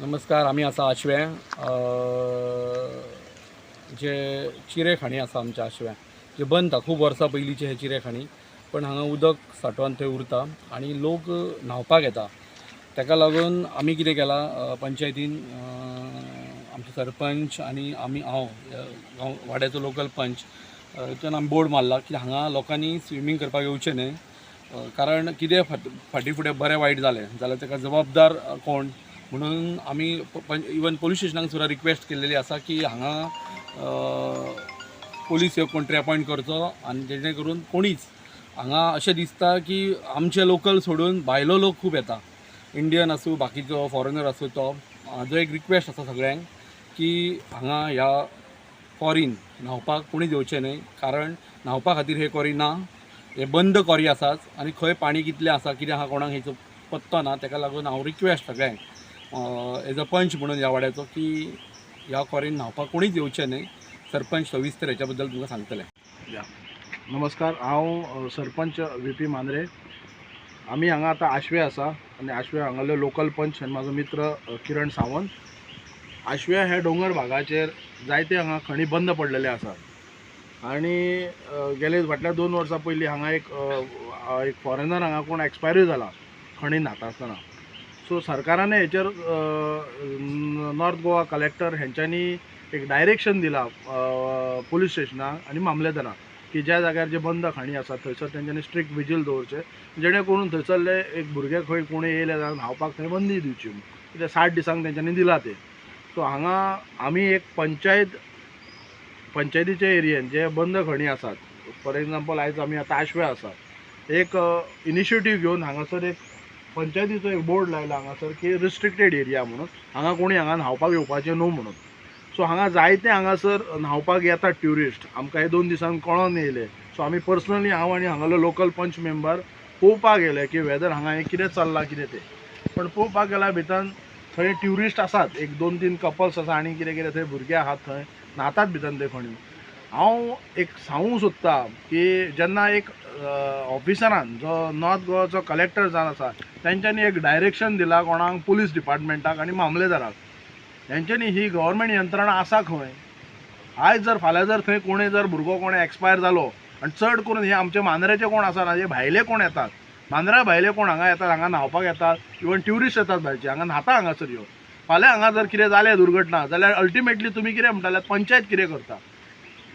नमस्कार आमी आसा आशवे. जे चिरेखाणी आसा आमच्या आशव्या जे बंद आसा खूब वर्सां पयलींचे हे चिरेखाणी पण हांगा उदक सांठोवन थंय उरता आनी लोक न्हावपाक येता. ताका लागून आमी कितें केलां पंचायतीन आमचे सरपंच आनी आमी हांव गांव वाड्याचो लोकल पंच अ, हितून आमी बोर्ड मारला की हांगा लोकांनी स्विमींग करपाक येवचें न्हय. कारण कितें फाट फाटीं फुडें बरें वायट जालें. जाल्यार ताका जबाबदार कोण? म्हणून आमी इवन पोलीस स्टेशनाक सुद्दां रिक्वेस्ट केलेली आसा की हांगा पोलीस कोण तरी अपॉयंट करचो आनी जेणे करून कोणीच हांगा अशें दिसता की आमचे लोकल सोडून भायलो लोक खूब येता. इंडियन आसूं बाकीचो फॉरेनर आसूं तो. म्हाजो एक रिक्वेस्ट आसा सगळ्यांक की हांगा ह्या कॉरीन न्हावपाक कोणीच येवचें न्हय. कारण न्हावपा खातीर हे कॉरी ना. हे बंद कॉरी आसाच आनी खंय पाणी कितलें आसा कितें आहा कोणाक हेचो पत्तो ना. ताका लागून हांव रिक्वेस्ट सगळ्यांक एज अ पंच म्हणून ह्या वाड्याचो की ह्या कॉरीन न्हावपाक कोणीच येवचें न्ही. सरपंच सविस्तर हेच्या बद्दल तुमकां सांगतलें नमस्कार हांव सरपंच व्ही पी मांद्रे. आमी हांगा आतां आशवे आसा आनी आशवे हांगाले लोकल पंच आनी म्हाजो मित्र किरण सावंत. आश्वे हे दोंगर भागाचेर जायते हांगा खणी बंद पडलेले आसात आनी गेले फाटल्या दोन वर्सां पयलीं हांगा एक एक फॉरेनर हांगा कोण एक्सपायरी जाला खणी न्हाता आसतना सो सरकारान हेचेर नॉर्थ गोवा कलेक्टर हेंच्यांनी एक डायरेक्शन दिला पोलीस स्टेशनाक आनी मामलेदारांक की ज्या जाग्यार जे बंद खाणी आसा थंयसर तेंच्यांनी स्ट्रिक्ट विजील दवरचें जेणे करून थंयसरले एक भुरगे खंय कोणी येयले जाल्यार न्हावपाक थंय बंदी दिवची कित्याक साठ दिसांक तेंच्यांनी दिला ते. सो हांगा आमी एक पंचायत पंचायतीच्या एरियेन जे बंद खणी आसात फॉर एग्जाम्पल आयज आमी आतां आशवे आसा एक इनिशिएटीव घेवन हांगासर एक पंचायतीचो एक बोर्ड लायला हांगासर की रिस्ट्रिक्टेड एरिया म्हणून. हांगा कोणी हांगा न्हावपाक येवपाचें न्हू म्हणून. सो हांगा जायते हांगासर न्हावपाक येतात ट्युरिस्ट आमकां हे दोन दिसान कळोन येयले. सो आमी पर्सनली हांव आनी हांगालो लोकल पंच मेंबर पळोवपाक गेले की वेदर हांगा हें कितें चल्लां कितें तें. पण पळोवपाक गेल्या भितर थंय ट्युरिस्ट आसात. एक दोन तीन कपल्स आसा आनी कितें कितें थंय भुरगे आहात थंय. न्हातात भितर ते खणी हांव एक सांगूंक सोदतां की जेन्ना एक ऑफिसरान जो नॉर्थ गोवाचो कलेक्टर जावन आसा तेंच्यांनी एक डायरेक्शन दिलां कोणाक पुलीस डिपार्टमेंटाक आनी मामलेदाराक. तेंच्यांनी ही गव्हर्मेंट यंत्रणा आसा खंय? आयज जर फाल्यां जर थंय कोणूय जर भुरगो कोणें एक्सपायर जालो आनी चड करून हे आमचे मांद्रेचे कोण आसा ना हे भायले कोण येतात? मांद्रा भायले कोण हांगा येतात हांगा न्हांवपाक येतात? इवन ट्युरिस्ट येतात भायचे हांगा न्हाता हांगासर यो. फाल्यां हांगा जर कितें जालें दुर्घटना जाल्यार अल्टिमेटली तुमी कितें म्हणटाले पंचायत कितें करता?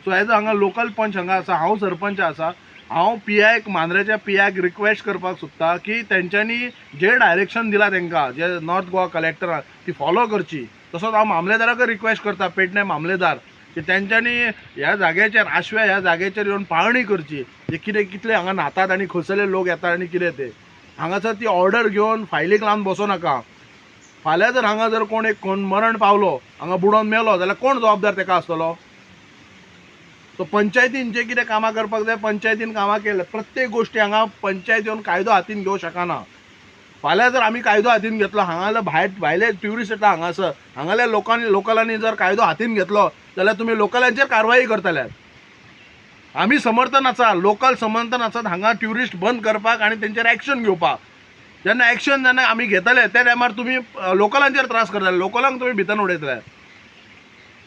सो एज हांगा लोकल पंच हांगा आसा हांव सरपंच आसा हांव पी आयक मांद्रेच्या पी आयक रिक्वेस्ट करपाक सोदतां की तेंच्यांनी जे डायरेक्शन दिला तेंकां जे नॉर्थ गोवा कलेक्टरान ती फॉलो करची. तसोच हांव मामलेदाराकय रिक्वेस्ट करता पेडणे मामलेदार. की तेंच्यांनी ह्या जाग्याचेर आशव्या ह्या जाग्याचेर येवन पाळणी करची. जे कितें कितले हांगा न्हातात आनी खंयसले लोक येतात आनी कितें ते. हांगासर ती ऑर्डर घेवन फायलीक लावन बसो नाका. फाल्यां जर हांगा जर कोण एक कोण मरण पावलो हांगा बुडोवन मेलो जाल्यार कोण जबाबदार तेका आसतलो? सो पंचायतीन जे कितें कामां करपाक जाय पंचायतीन कामां केल्या प्रत्येक गोश्टी हांगा पंचायत येवन कायदो हातीन घेवं शकना. फाल्यां जर आमी कायदो हातीन घेतलो हांगाले भायर भायले ट्युरिस्ट येता हांगासर. हांगाल्या लोकांनी लोकलांनी जर कायदो हातीन घेतलो जाल्यार तुमी लोकलांचेर कारवाई करतल्यात. आमी समर्थन आसा लोकल समर्थन आसात हांगा ट्युरिस्ट बंद करपाक आनी तेंचेर एक्शन घेवपाक. जेन्ना एक्शन जेन्ना आमी घेतले त्या टायमार तुमी लोकलांचेर त्रास करतले. लोकलांक तुमी भितर उडयतले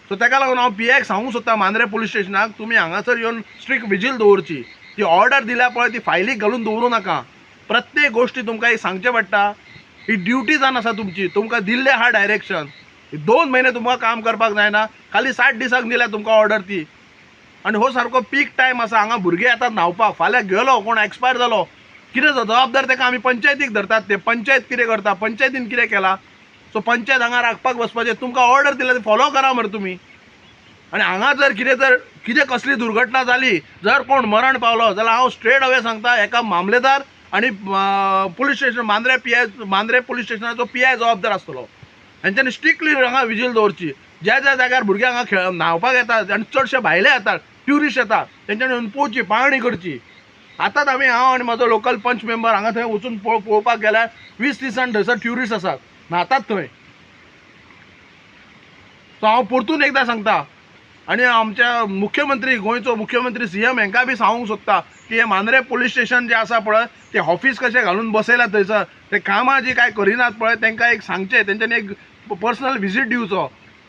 सो ताका लागून हांव पी सांगूंक सोदता मांद्रे पुलीस स्टेशनाक तुमी हांगासर येवन स्ट्रिक्ट विजील दवरची. ती ऑर्डर दिल्या पळय ती फायलीक घालून दवरूं नाका. प्रत्येक गोश्टी तुमकां एक सांगचें पडटा. ही ड्युटी जावन आसा तुमची. तुमकां दिल्लें आहा डायरेक्शन दोन म्हयने तुमकां काम करपाक जायना. खाली साठ दिसांक दिल्या तुमकां ऑर्डर ती. आनी हो सारको पीक टायम आसा. हांगा भुरगे येतात न्हावपाक. फाल्यां गेलो कोण एक्सपायर जालो. कितें जबाबदार ताका आमी पंचायतीक धरतात. ते पंचायत कितें करता? पंचायतीन कितें केला? सो पंचायत हांगा राखपाक वचपाचें तुमकां ऑर्डर दिल्या ती फॉलो करा मरे तुमी आनी हांगा जर कितें जर कितें कसली दुर्घटना जाली जर कोण मरण पावलो जाल्यार हांव स्ट्रेट अवे सांगता एका मामलेदार आनी police station Mandre P I Mandre police स्टेशनाचो P I जबाबदार आसतलो. हेंच्यांनी स्ट्रिक्टली हांगा विजील दवरची. ज्या ज्या जाग्यार भुरगे हांगा खेळ न्हावपाक येतात आनी चडशे भायले येतात ट्युरिस्ट येतात तेंच्यांनी येवन पळोवची पाहणी करची. आतांच आमी हांव आनी म्हाजो लोकल पंच मेंबर हांगा थंय वचून पळोवपाक गेल्यार वीस दिसान थंयसर ट्युरिस्ट आसात. न्हातात थंय. सो हांव परतून एकदां सांगता. आनी आमच्या मुख्यमंत्री गोंयचो मुख्यमंत्री सी एम हांकां बी सांगूंक सोदता की हे मांद्रे पोलीस स्टेशन जें आसा पळय ते ऑफीस कशें घालून बसयला थंयसर ते कामां जी कांय करिनात पळय तांकां एक सांगचें तेंच्यांनी एक पर्सनल विजीट दिवचो.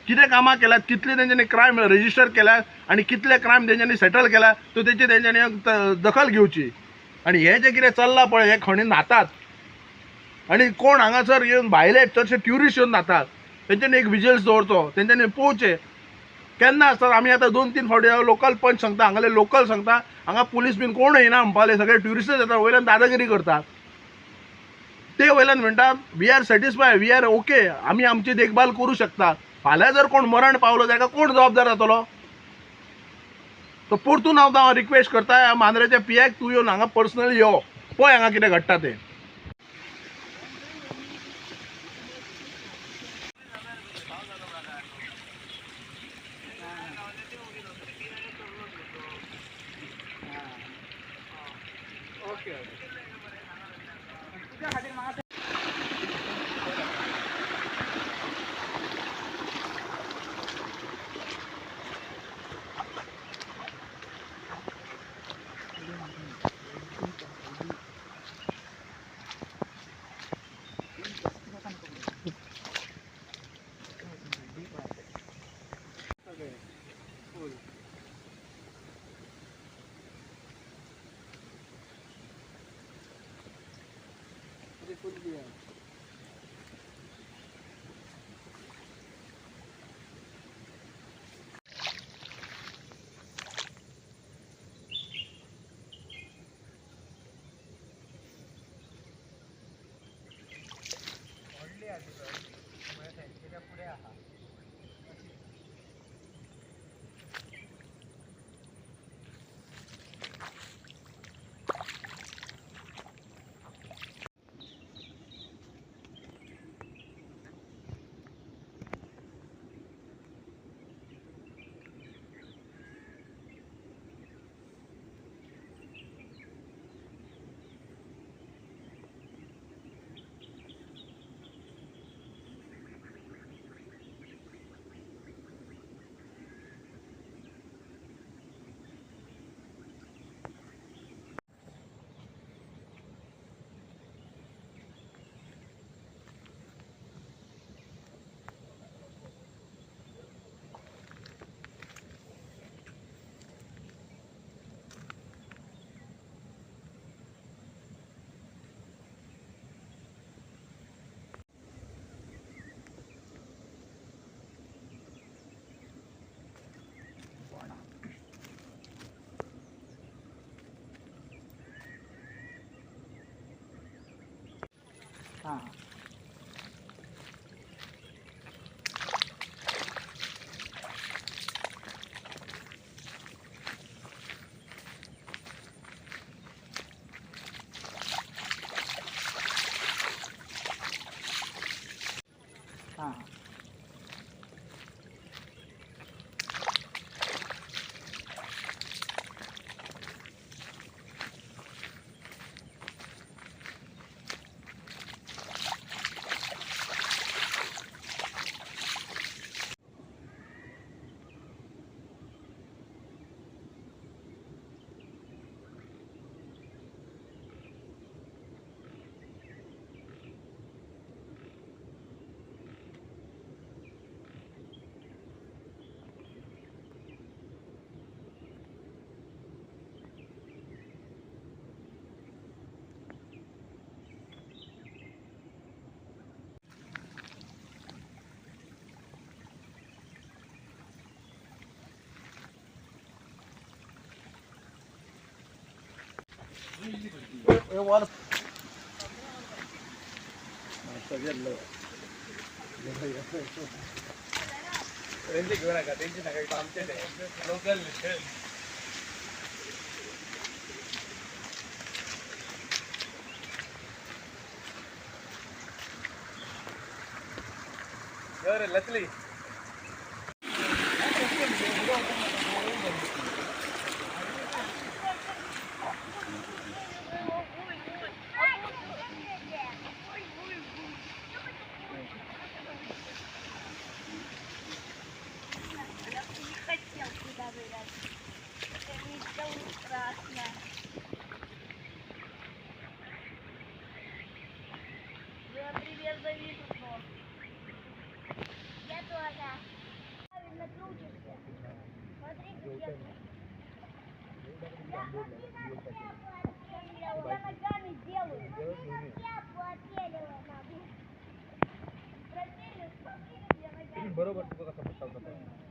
कितें कामां केल्यात कितले तेंच्यांनी क्रायम रजिस्टर केल्यात आनी कितले क्रायम तेंच्यांनी सेटल केला तो तेची तेंच्यांनी एक दखल घेवची आनी हे जे कितें चल्लां पळय हे खणी न्हातात. आनी कोण हांगासर येवन भायले चडशे ट्युरिस्ट येवन न्हातात. तेंच्यांनी एक विजल्स दवरचो तेंच्यांनी पोवचें केन्ना आसता आमी आतां दोन तीन फावटी लोकल पंच सांगता हांगाले लोकल सांगता हांगा पुलीस बीन कोण येना म्हणपाले सगळे ट्युरिस्टच येतात वयल्यान दादागिरी करतात. ते वयल्यान म्हणटा we are satisfy we are okay आमी आमची देखभाल करू शकता. फाल्यां जर कोण मरण पावलो ताका कोण जबाबदार जातलो तो परतून हांव हांव रिक्वेस्ट करता मांद्रेच्या पियाक तूं येवन हांगा पर्सनली यो. पळय हांगा कितें घडटा तें 뿐이야. 원래 아주 자 लचली Смотри, как я... Я